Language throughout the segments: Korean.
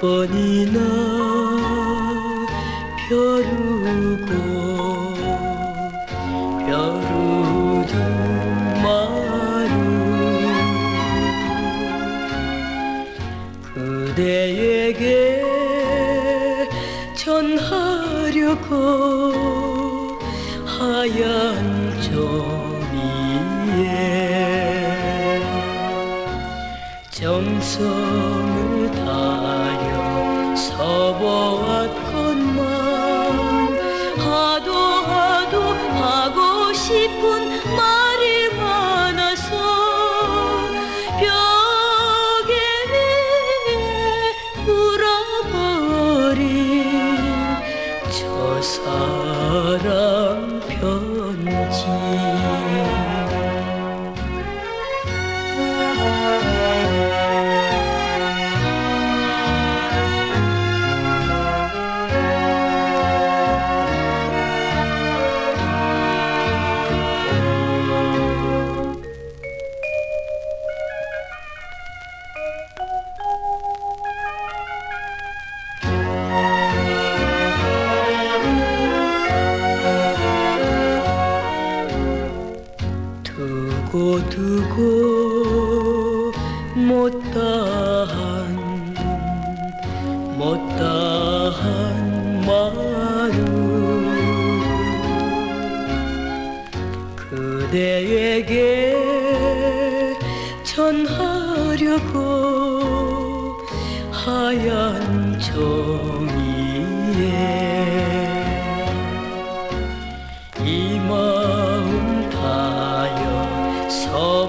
번이나 벼르고 벼르던 마루 그대에게 전하려고 하얀 종 정성을 다려 서보았건만 하도 하도 하고 싶은 말이 많아서 벽에 물어버린 저 사랑 편지 두고 두고 못다한 못다한 마루 그대에게 전하려고 하얀 종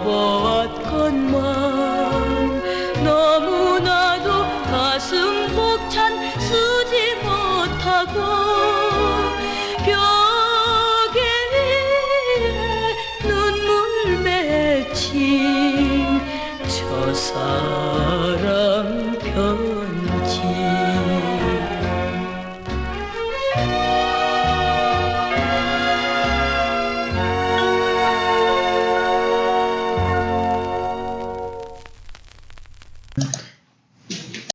보았건만 너무나도 가슴 벅찬 쓰지 못하고 벽에 위에 눈물 맺힌 저 사람 편지.